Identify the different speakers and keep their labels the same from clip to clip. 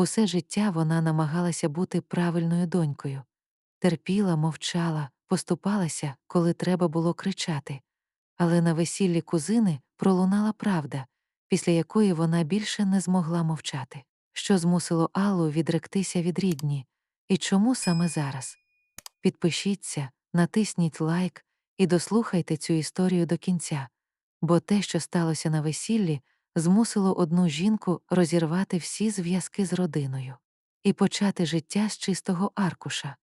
Speaker 1: Усе життя вона намагалася бути правильною донькою, терпіла, мовчала, поступалася, коли треба було кричати. Але на весіллі кузини пролунала правда, після якої вона більше не змогла мовчати, що змусило Аллу відректися від рідні, і чому саме зараз. Підпишіться, натисніть лайк і дослухайте цю історію до кінця, бо те, що сталося на весіллі, змусило одну жінку розірвати всі зв'язки з родиною і почати життя з чистого аркуша.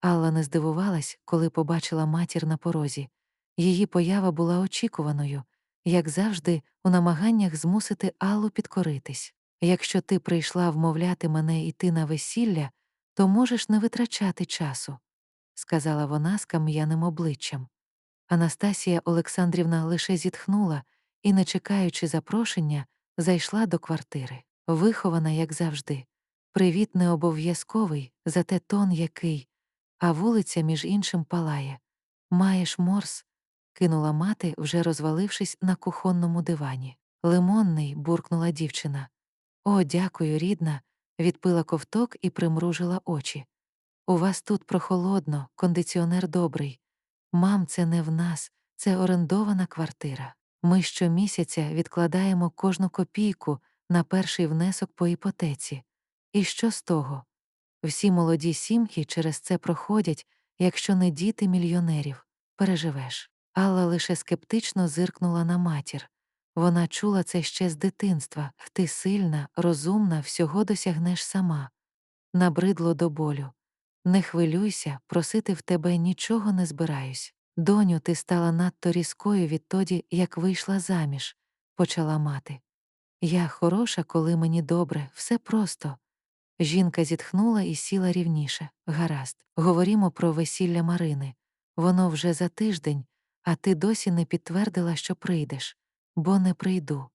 Speaker 1: Алла не здивувалась, коли побачила матір на порозі. Її поява була очікуваною, як завжди, у намаганнях змусити Аллу підкоритись. Якщо ти прийшла вмовляти мене йти на весілля, то можеш не витрачати часу, сказала вона з кам'яним обличчям. Анастасія Олександрівна лише зітхнула і, не чекаючи запрошення, зайшла до квартири, вихована, як завжди. Привіт не обов'язковий, зате тон який, а вулиця, між іншим, палає. Маєш морс? кинула мати, вже розвалившись на кухонному дивані. Лимонний, буркнула дівчина. О, дякую, рідна, відпила ковток і примружила очі. У вас тут прохолодно, кондиціонер добрий. Мам, це не в нас, це орендована квартира. Ми щомісяця відкладаємо кожну копійку на перший внесок по іпотеці. І що з того? Всі молоді сім'ї через це проходять, якщо не діти мільйонерів, переживеш. Алла лише скептично зиркнула на матір. Вона чула це ще з дитинства ти сильна, розумна, всього досягнеш сама. Набридло до болю. Не хвилюйся, просити в тебе нічого не збираюсь. Доню, ти стала надто різкою відтоді, як вийшла заміж, почала мати. Я хороша, коли мені добре, все просто. Жінка зітхнула і сіла рівніше. Гаразд, говоримо про весілля Марини. Воно вже за тиждень, а ти досі не підтвердила, що прийдеш, бо не прийду.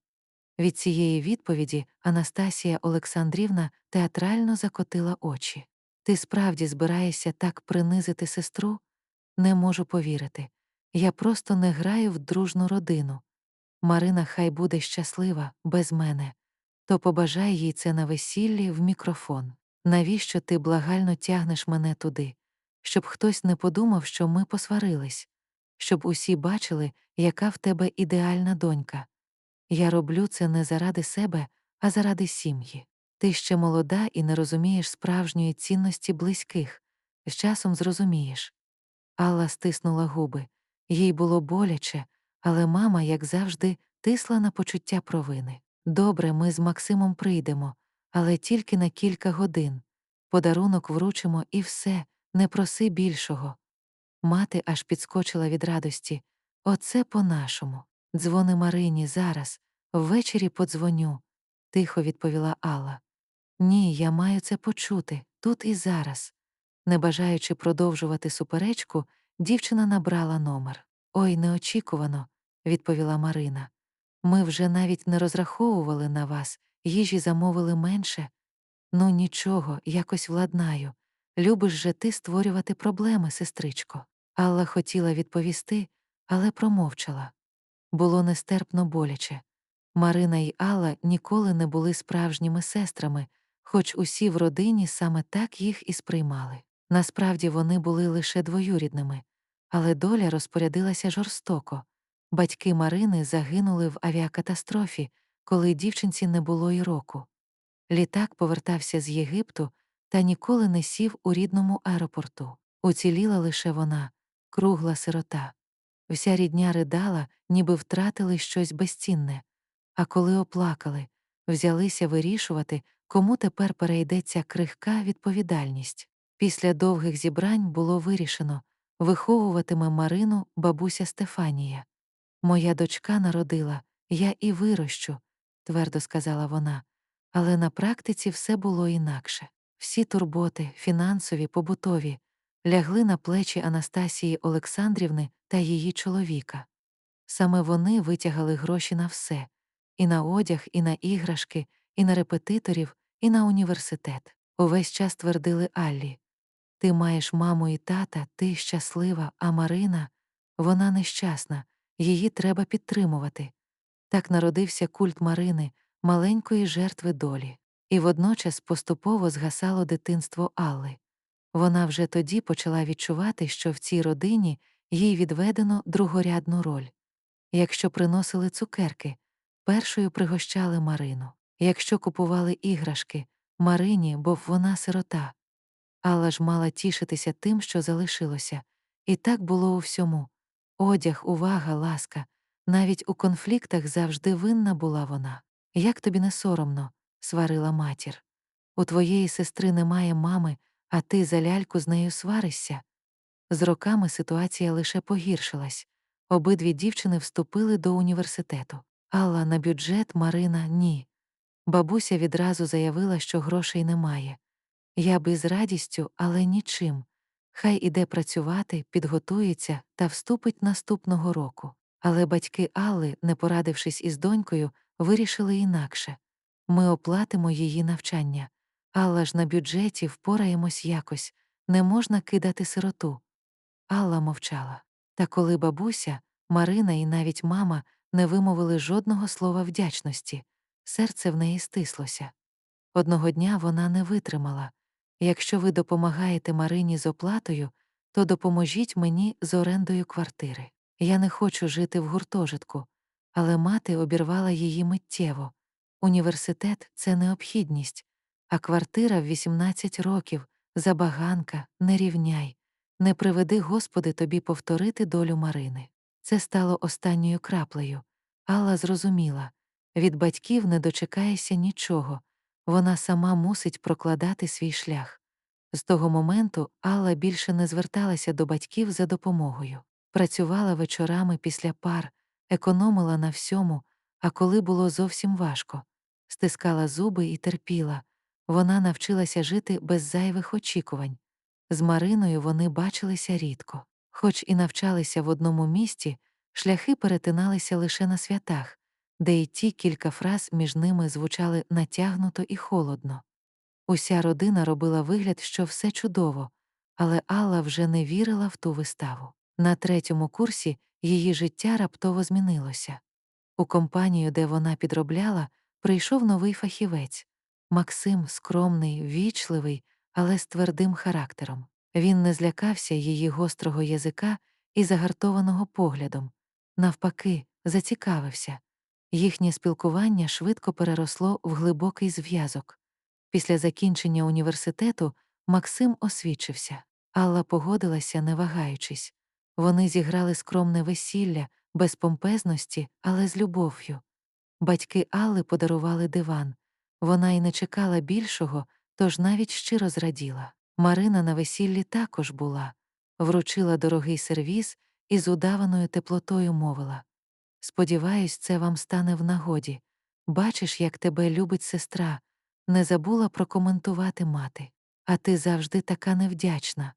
Speaker 1: Від цієї відповіді Анастасія Олександрівна театрально закотила очі. Ти справді збираєшся так принизити сестру? Не можу повірити. Я просто не граю в дружну родину. Марина хай буде щаслива без мене, то побажай їй це на весіллі в мікрофон. Навіщо ти благально тягнеш мене туди? Щоб хтось не подумав, що ми посварились, щоб усі бачили, яка в тебе ідеальна донька. Я роблю це не заради себе, а заради сім'ї. Ти ще молода і не розумієш справжньої цінності близьких, з часом зрозумієш. Алла стиснула губи. Їй було боляче, але мама, як завжди, тисла на почуття провини. Добре, ми з Максимом прийдемо, але тільки на кілька годин. Подарунок вручимо і все, не проси більшого. Мати аж підскочила від радості. Оце по-нашому. Дзвони Марині зараз, ввечері подзвоню, тихо відповіла Алла. Ні, я маю це почути, тут і зараз. Не бажаючи продовжувати суперечку, дівчина набрала номер. Ой, неочікувано, відповіла Марина. Ми вже навіть не розраховували на вас, їжі замовили менше. Ну, нічого, якось владнаю. Любиш же ти створювати проблеми, сестричко. Алла хотіла відповісти, але промовчала. Було нестерпно боляче. Марина й Алла ніколи не були справжніми сестрами, хоч усі в родині саме так їх і сприймали. Насправді вони були лише двоюрідними, але доля розпорядилася жорстоко. Батьки Марини загинули в авіакатастрофі, коли дівчинці не було й року. Літак повертався з Єгипту та ніколи не сів у рідному аеропорту. Уціліла лише вона, кругла сирота. Вся рідня ридала, ніби втратили щось безцінне, а коли оплакали, взялися вирішувати, кому тепер перейдеться крихка відповідальність. Після довгих зібрань було вирішено виховуватиме Марину бабуся Стефанія. Моя дочка народила, я і вирощу, твердо сказала вона, але на практиці все було інакше. Всі турботи, фінансові, побутові, лягли на плечі Анастасії Олександрівни та її чоловіка. Саме вони витягали гроші на все і на одяг, і на іграшки, і на репетиторів, і на університет. Увесь час твердили Аллі Ти маєш маму і тата, ти щаслива, а Марина вона нещасна, її треба підтримувати. Так народився культ Марини, маленької жертви долі. і водночас поступово згасало дитинство Алли. Вона вже тоді почала відчувати, що в цій родині їй відведено другорядну роль. Якщо приносили цукерки, першою пригощали Марину. Якщо купували іграшки, Марині, бо вона сирота. Алла ж мала тішитися тим, що залишилося, і так було у всьому одяг, увага, ласка, навіть у конфліктах завжди винна була вона. Як тобі не соромно, сварила матір. У твоєї сестри немає мами, а ти за ляльку з нею сваришся. З роками ситуація лише погіршилась. Обидві дівчини вступили до університету. Алла на бюджет, Марина ні. Бабуся відразу заявила, що грошей немає. Я би з радістю, але нічим. Хай іде працювати, підготується та вступить наступного року. Але батьки Алли, не порадившись із донькою, вирішили інакше ми оплатимо її навчання. Алла ж на бюджеті впораємось якось, не можна кидати сироту. Алла мовчала. Та коли бабуся, Марина і навіть мама не вимовили жодного слова вдячності, серце в неї стислося. Одного дня вона не витримала якщо ви допомагаєте Марині з оплатою, то допоможіть мені з орендою квартири. Я не хочу жити в гуртожитку, але мати обірвала її миттєво. Університет це необхідність, а квартира в 18 років, забаганка, не рівняй. Не приведи, Господи, тобі повторити долю Марини. Це стало останньою краплею. Алла зрозуміла від батьків не дочекаєшся нічого, вона сама мусить прокладати свій шлях. З того моменту Алла більше не зверталася до батьків за допомогою, працювала вечорами після пар, економила на всьому, а коли було зовсім важко, стискала зуби і терпіла. Вона навчилася жити без зайвих очікувань. З Мариною вони бачилися рідко. Хоч і навчалися в одному місті, шляхи перетиналися лише на святах, де й ті кілька фраз між ними звучали натягнуто і холодно. Уся родина робила вигляд, що все чудово, але Алла вже не вірила в ту виставу. На третьому курсі її життя раптово змінилося. У компанію, де вона підробляла, прийшов новий фахівець Максим скромний, вічливий, але з твердим характером. Він не злякався її гострого язика і загартованого поглядом. Навпаки, зацікавився. Їхнє спілкування швидко переросло в глибокий зв'язок. Після закінчення університету Максим освічився. Алла погодилася, не вагаючись. Вони зіграли скромне весілля, без помпезності, але з любов'ю. Батьки Алли подарували диван. Вона й не чекала більшого, тож навіть щиро зраділа. Марина на весіллі також була, вручила дорогий сервіз і з удаваною теплотою мовила Сподіваюсь, це вам стане в нагоді. Бачиш, як тебе любить сестра, не забула прокоментувати мати. А ти завжди така невдячна.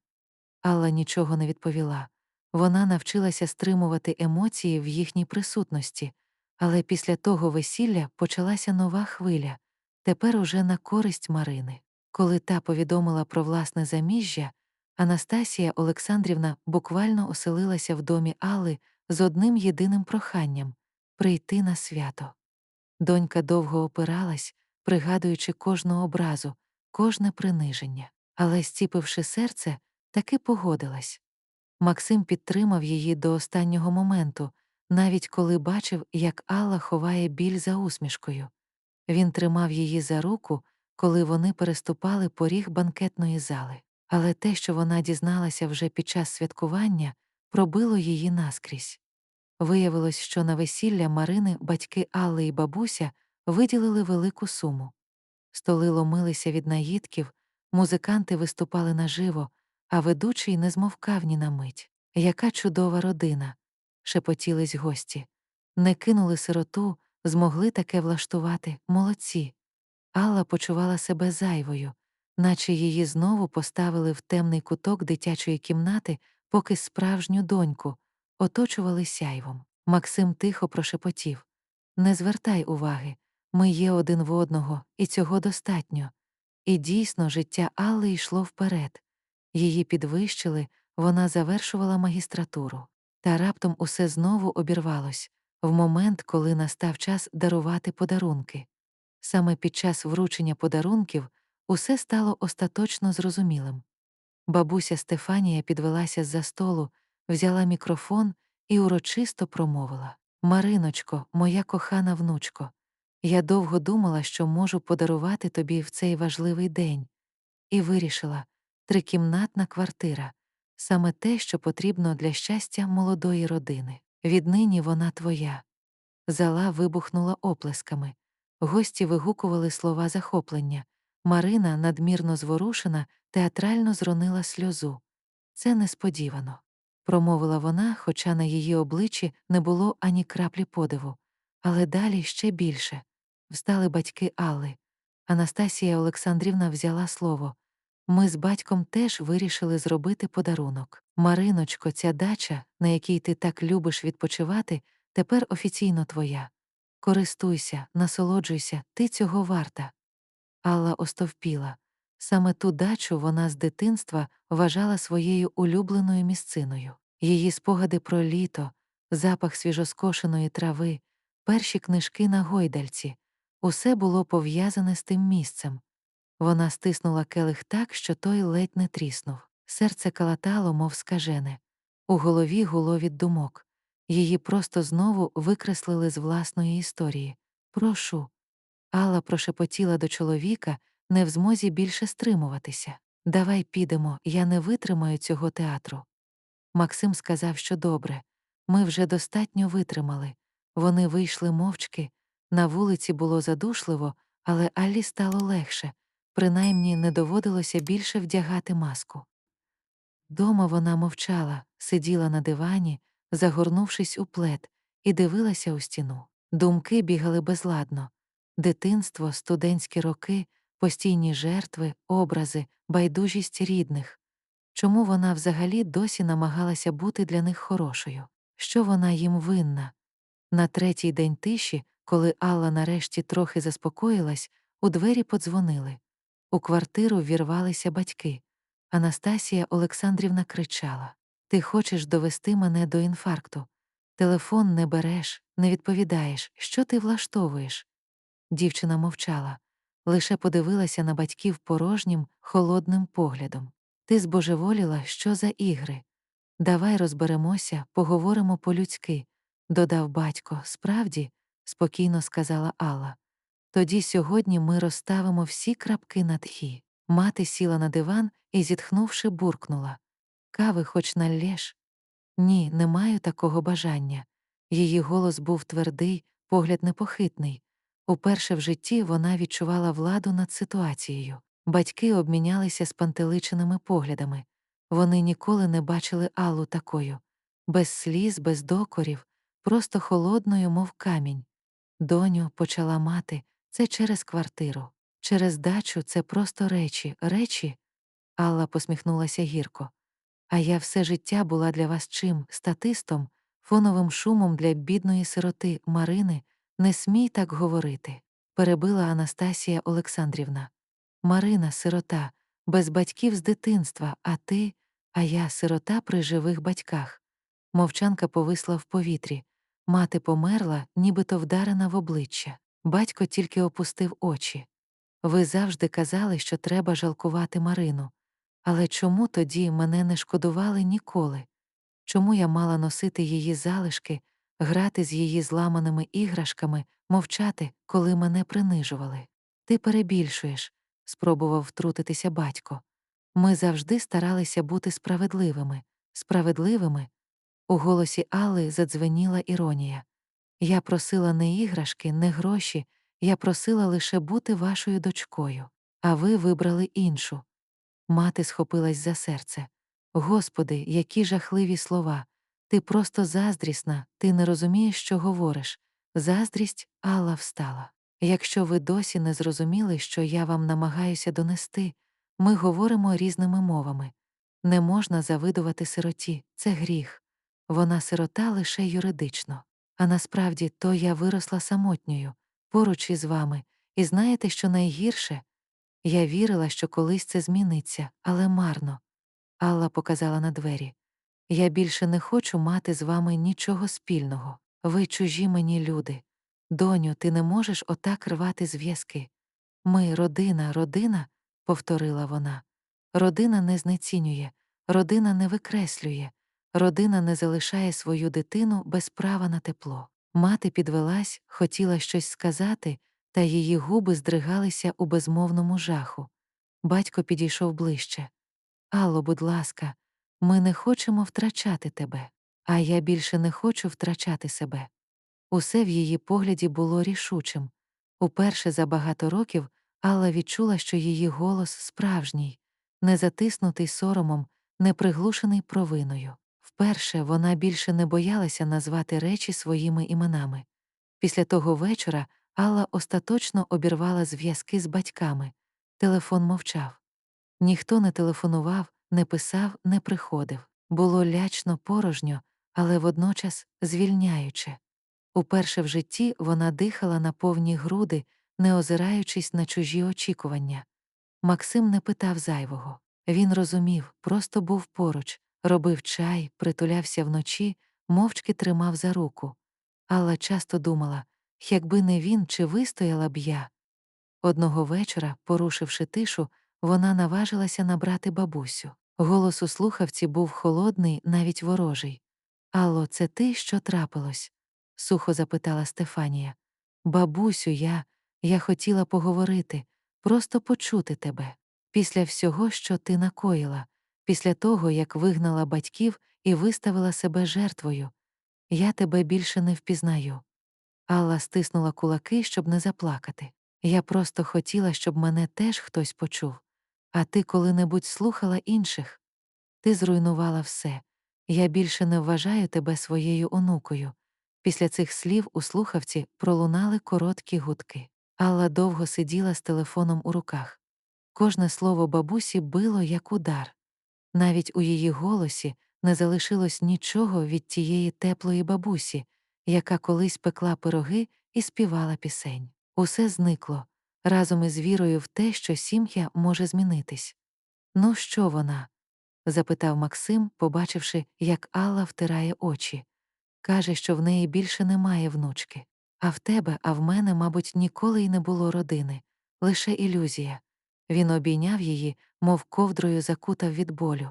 Speaker 1: Алла нічого не відповіла. Вона навчилася стримувати емоції в їхній присутності, але після того весілля почалася нова хвиля, тепер уже на користь Марини. Коли та повідомила про власне заміжжя, Анастасія Олександрівна буквально оселилася в домі Алли з одним єдиним проханням прийти на свято. Донька довго опиралась, пригадуючи кожну образу, кожне приниження, але, стіпивши серце, таки погодилась. Максим підтримав її до останнього моменту, навіть коли бачив, як Алла ховає біль за усмішкою. Він тримав її за руку, коли вони переступали поріг банкетної зали. Але те, що вона дізналася вже під час святкування, пробило її наскрізь. Виявилось, що на весілля Марини батьки Алли і бабуся виділили велику суму. Столи ломилися від наїдків, музиканти виступали наживо, а ведучий не змовкав ні на мить. Яка чудова родина! шепотілись гості. Не кинули сироту, змогли таке влаштувати, молодці. Алла почувала себе зайвою, наче її знову поставили в темний куток дитячої кімнати, поки справжню доньку, оточували сяйвом. Максим тихо прошепотів Не звертай уваги, ми є один в одного, і цього достатньо. І дійсно, життя Алли йшло вперед. Її підвищили, вона завершувала магістратуру. Та раптом усе знову обірвалось в момент, коли настав час дарувати подарунки. Саме під час вручення подарунків усе стало остаточно зрозумілим. Бабуся Стефанія підвелася з-за столу, взяла мікрофон і урочисто промовила Мариночко, моя кохана внучко, я довго думала, що можу подарувати тобі в цей важливий день, і вирішила трикімнатна квартира саме те, що потрібно для щастя молодої родини. Віднині вона твоя. Зала вибухнула оплесками. Гості вигукували слова захоплення. Марина, надмірно зворушена, театрально зронила сльозу. Це несподівано, промовила вона, хоча на її обличчі не було ані краплі подиву. Але далі ще більше. Встали батьки Алли. Анастасія Олександрівна взяла слово. Ми з батьком теж вирішили зробити подарунок. Мариночко, ця дача, на якій ти так любиш відпочивати, тепер офіційно твоя. Користуйся, насолоджуйся, ти цього варта. Алла остовпіла. Саме ту дачу вона з дитинства вважала своєю улюбленою місциною. Її спогади про літо, запах свіжоскошеної трави, перші книжки на гойдальці усе було пов'язане з тим місцем. Вона стиснула келих так, що той ледь не тріснув. Серце калатало, мов скажене. У голові гуло від думок. Її просто знову викреслили з власної історії. Прошу. Алла прошепотіла до чоловіка, не в змозі більше стримуватися. Давай підемо, я не витримаю цього театру. Максим сказав, що добре. Ми вже достатньо витримали. Вони вийшли мовчки. На вулиці було задушливо, але Аллі стало легше, принаймні не доводилося більше вдягати маску. Дома вона мовчала, сиділа на дивані, загорнувшись у плед, і дивилася у стіну. Думки бігали безладно дитинство, студентські роки, постійні жертви, образи, байдужість рідних. Чому вона взагалі досі намагалася бути для них хорошою? Що вона їм винна? На третій день тиші, коли Алла нарешті трохи заспокоїлась, у двері подзвонили. У квартиру ввірвалися батьки. Анастасія Олександрівна кричала Ти хочеш довести мене до інфаркту. Телефон не береш, не відповідаєш, що ти влаштовуєш. Дівчина мовчала, лише подивилася на батьків порожнім, холодним поглядом. Ти збожеволіла, що за ігри. Давай розберемося, поговоримо по-людськи, додав батько. Справді, спокійно сказала Алла. Тоді сьогодні ми розставимо всі крапки над «і». Мати сіла на диван і, зітхнувши, буркнула Кави хоч наллєш? Ні, не маю такого бажання. Її голос був твердий, погляд непохитний. Уперше в житті вона відчувала владу над ситуацією. Батьки обмінялися спантеличеними поглядами. Вони ніколи не бачили Аллу такою, без сліз, без докорів, просто холодною, мов камінь. Доню, почала мати, це через квартиру. Через дачу це просто речі, речі. Алла посміхнулася гірко. А я все життя була для вас чим, статистом, фоновим шумом для бідної сироти Марини, не смій так говорити, перебила Анастасія Олександрівна. Марина, сирота, без батьків з дитинства, а ти, а я сирота при живих батьках. Мовчанка повисла в повітрі. Мати померла, нібито вдарена в обличчя. Батько тільки опустив очі. Ви завжди казали, що треба жалкувати Марину. Але чому тоді мене не шкодували ніколи? Чому я мала носити її залишки, грати з її зламаними іграшками, мовчати, коли мене принижували? Ти перебільшуєш, спробував втрутитися батько. Ми завжди старалися бути справедливими, справедливими. У голосі Алли задзвеніла іронія. Я просила не іграшки, не гроші, я просила лише бути вашою дочкою, а ви вибрали іншу. Мати схопилась за серце. Господи, які жахливі слова. Ти просто заздрісна, ти не розумієш, що говориш. Заздрість Алла встала. Якщо ви досі не зрозуміли, що я вам намагаюся донести, ми говоримо різними мовами. Не можна завидувати сироті, це гріх. Вона сирота лише юридично. А насправді то я виросла самотньою, поруч із вами, і знаєте, що найгірше? Я вірила, що колись це зміниться, але марно. Алла показала на двері. Я більше не хочу мати з вами нічого спільного. Ви чужі мені люди. Доню, ти не можеш отак рвати зв'язки. Ми родина, родина, повторила вона. Родина не знецінює, родина не викреслює, родина не залишає свою дитину без права на тепло. Мати підвелась, хотіла щось сказати, та її губи здригалися у безмовному жаху. Батько підійшов ближче. Алло, будь ласка, ми не хочемо втрачати тебе, а я більше не хочу втрачати себе. Усе в її погляді було рішучим. Уперше за багато років Алла відчула, що її голос справжній, не затиснутий соромом, не приглушений провиною. Вперше вона більше не боялася назвати речі своїми іменами. Після того вечора Алла остаточно обірвала зв'язки з батьками. Телефон мовчав. Ніхто не телефонував, не писав, не приходив. Було лячно порожньо, але водночас звільняюче. Уперше в житті вона дихала на повні груди, не озираючись на чужі очікування. Максим не питав зайвого. Він розумів, просто був поруч, робив чай, притулявся вночі, мовчки тримав за руку. Алла часто думала, якби не він, чи вистояла б я. Одного вечора, порушивши тишу, вона наважилася набрати бабусю. Голос у слухавці був холодний, навіть ворожий. Алло, це ти, що трапилось? сухо запитала Стефанія. Бабусю, я, я хотіла поговорити, просто почути тебе. Після всього, що ти накоїла, після того, як вигнала батьків і виставила себе жертвою. Я тебе більше не впізнаю. Алла стиснула кулаки, щоб не заплакати. Я просто хотіла, щоб мене теж хтось почув. А ти коли-небудь слухала інших? Ти зруйнувала все. Я більше не вважаю тебе своєю онукою. Після цих слів у слухавці пролунали короткі гудки. Алла довго сиділа з телефоном у руках. Кожне слово бабусі било як удар. Навіть у її голосі не залишилось нічого від тієї теплої бабусі, яка колись пекла пироги і співала пісень. Усе зникло разом із вірою в те, що сім'я може змінитись. Ну, що вона? запитав Максим, побачивши, як Алла втирає очі. Каже, що в неї більше немає внучки. А в тебе, а в мене, мабуть, ніколи й не було родини, лише ілюзія. Він обійняв її, мов ковдрою закутав від болю.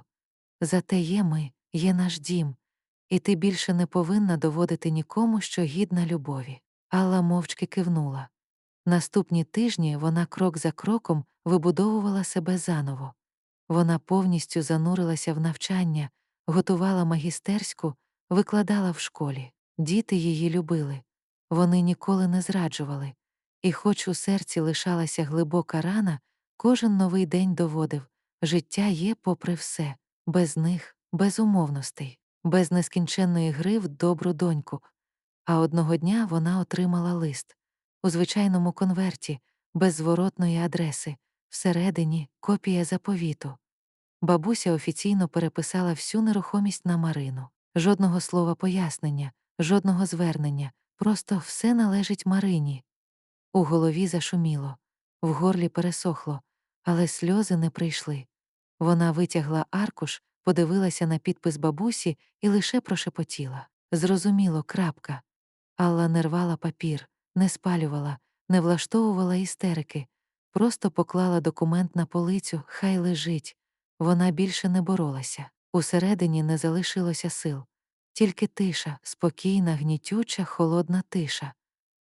Speaker 1: Зате є ми, є наш дім, і ти більше не повинна доводити нікому, що гідна любові. Алла мовчки кивнула. Наступні тижні вона крок за кроком вибудовувала себе заново. Вона повністю занурилася в навчання, готувала магістерську, викладала в школі. Діти її любили, вони ніколи не зраджували, і, хоч у серці лишалася глибока рана, кожен новий день доводив життя є попри все, без них, без умовностей, без нескінченної гри в добру доньку. А одного дня вона отримала лист у звичайному конверті, без зворотної адреси, всередині копія заповіту. Бабуся офіційно переписала всю нерухомість на Марину. Жодного слова пояснення, жодного звернення, просто все належить Марині. У голові зашуміло, в горлі пересохло, але сльози не прийшли. Вона витягла аркуш, подивилася на підпис бабусі і лише прошепотіла. Зрозуміло, крапка. Алла не рвала папір, не спалювала, не влаштовувала істерики, просто поклала документ на полицю, хай лежить. Вона більше не боролася. Усередині не залишилося сил. Тільки тиша, спокійна, гнітюча, холодна тиша.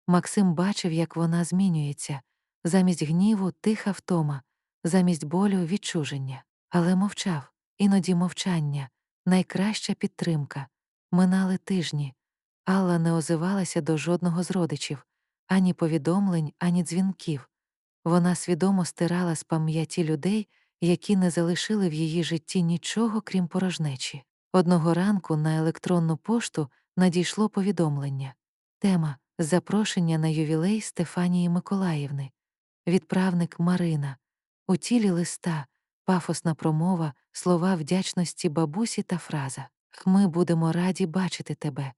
Speaker 1: Максим бачив, як вона змінюється, замість гніву тиха втома, замість болю відчуження. Але мовчав, іноді мовчання, найкраща підтримка. Минали тижні. Алла не озивалася до жодного з родичів, ані повідомлень, ані дзвінків. Вона свідомо стирала з пам'яті людей, які не залишили в її житті нічого, крім порожнечі. Одного ранку на електронну пошту надійшло повідомлення тема запрошення на ювілей Стефанії Миколаївни, відправник Марина, у тілі листа, пафосна промова, слова вдячності бабусі та фраза Ми будемо раді бачити тебе.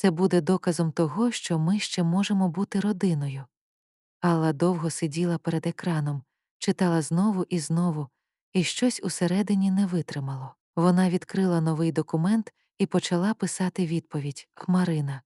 Speaker 1: Це буде доказом того, що ми ще можемо бути родиною. Алла довго сиділа перед екраном, читала знову і знову, і щось усередині не витримало. Вона відкрила новий документ і почала писати відповідь Марина.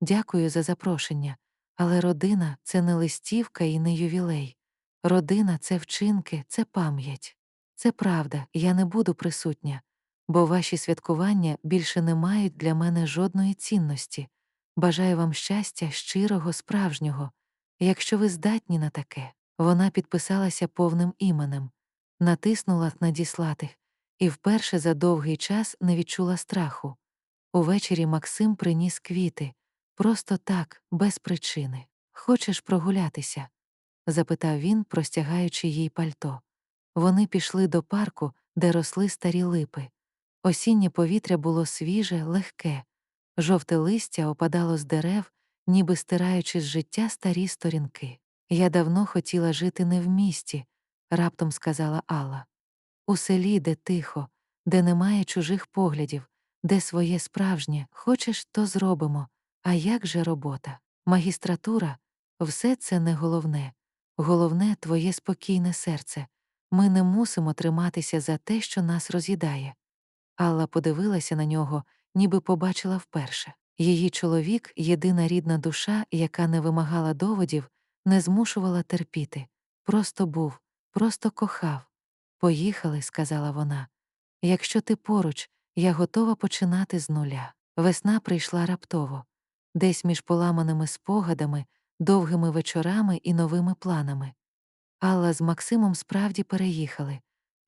Speaker 1: Дякую за запрошення, Але родина це не листівка і не ювілей. Родина це вчинки, це пам'ять. Це правда, я не буду присутня, бо ваші святкування більше не мають для мене жодної цінності. Бажаю вам щастя, щирого, справжнього. Якщо ви здатні на таке, вона підписалася повним іменем, натиснула надіслати, і вперше за довгий час не відчула страху. Увечері Максим приніс квіти, просто так, без причини. Хочеш прогулятися? запитав він, простягаючи їй пальто. Вони пішли до парку, де росли старі липи. Осіннє повітря було свіже, легке, жовте листя опадало з дерев, ніби стираючи з життя старі сторінки. Я давно хотіла жити не в місті, раптом сказала Алла. У селі, де тихо, де немає чужих поглядів, де своє справжнє, хочеш, то зробимо. А як же робота? Магістратура все це не головне. Головне твоє спокійне серце. Ми не мусимо триматися за те, що нас роз'їдає. Алла подивилася на нього, ніби побачила вперше. Її чоловік, єдина рідна душа, яка не вимагала доводів, не змушувала терпіти. Просто був, просто кохав. Поїхали, сказала вона. Якщо ти поруч, я готова починати з нуля. Весна прийшла раптово, десь між поламаними спогадами, довгими вечорами і новими планами. Алла з Максимом справді переїхали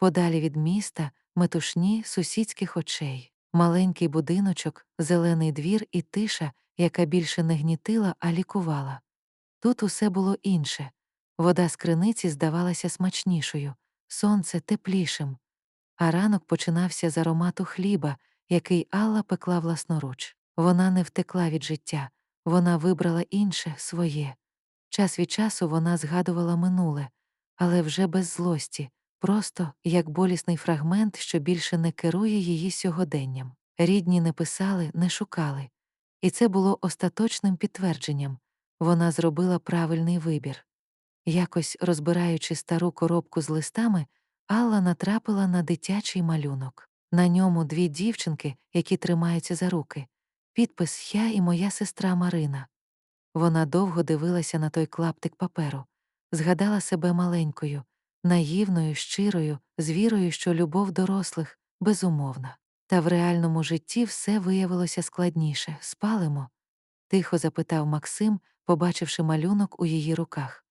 Speaker 1: подалі від міста, метушні сусідських очей, маленький будиночок, зелений двір і тиша, яка більше не гнітила, а лікувала. Тут усе було інше. Вода з криниці здавалася смачнішою, сонце теплішим, а ранок починався з аромату хліба, який Алла пекла власноруч. Вона не втекла від життя, вона вибрала інше, своє. Час від часу вона згадувала минуле, але вже без злості, просто як болісний фрагмент, що більше не керує її сьогоденням. Рідні не писали, не шукали. І це було остаточним підтвердженням вона зробила правильний вибір. Якось розбираючи стару коробку з листами, Алла натрапила на дитячий малюнок. На ньому дві дівчинки, які тримаються за руки. Підпис Я і моя сестра Марина. Вона довго дивилася на той клаптик паперу, згадала себе маленькою, наївною, щирою, з вірою, що любов дорослих безумовна. Та в реальному житті все виявилося складніше. Спалимо? тихо запитав Максим, побачивши малюнок у її руках.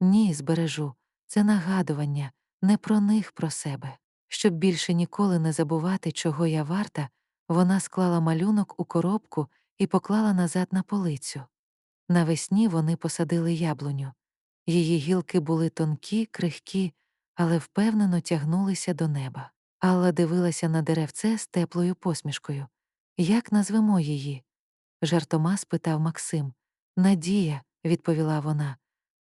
Speaker 1: Ні, збережу. Це нагадування, не про них, про себе. Щоб більше ніколи не забувати, чого я варта, вона склала малюнок у коробку і поклала назад на полицю. Навесні вони посадили яблуню. Її гілки були тонкі, крихкі, але впевнено тягнулися до неба. Алла дивилася на деревце з теплою посмішкою. Як назвемо її? жартома спитав Максим. Надія, відповіла вона,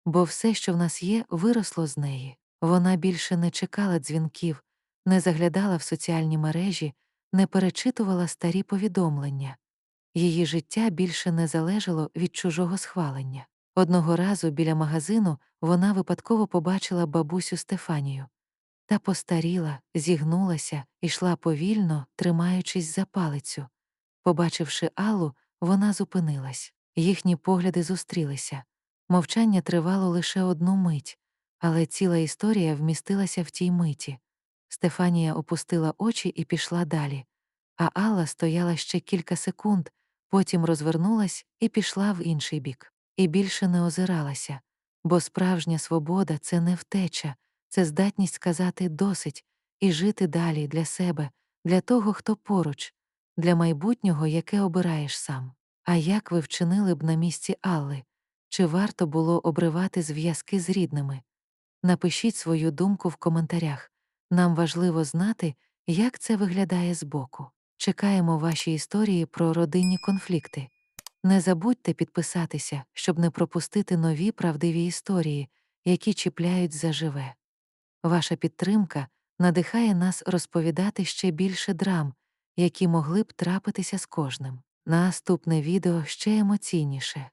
Speaker 1: бо все, що в нас є, виросло з неї. Вона більше не чекала дзвінків, не заглядала в соціальні мережі, не перечитувала старі повідомлення. Її життя більше не залежало від чужого схвалення. Одного разу біля магазину вона випадково побачила бабусю Стефанію. Та постаріла, зігнулася, йшла повільно, тримаючись за палицю. Побачивши Аллу, вона зупинилась. Їхні погляди зустрілися. Мовчання тривало лише одну мить, але ціла історія вмістилася в тій миті. Стефанія опустила очі і пішла далі, а Алла стояла ще кілька секунд, потім розвернулась і пішла в інший бік. І більше не озиралася, бо справжня свобода це не втеча, це здатність сказати досить і жити далі для себе, для того, хто поруч, для майбутнього, яке обираєш сам. А як ви вчинили б на місці Алли? Чи варто було обривати зв'язки з рідними? Напишіть свою думку в коментарях. Нам важливо знати, як це виглядає збоку. Чекаємо ваші історії про родинні конфлікти. Не забудьте підписатися, щоб не пропустити нові правдиві історії, які чіпляють заживе. Ваша підтримка надихає нас розповідати ще більше драм, які могли б трапитися з кожним. Наступне відео ще емоційніше.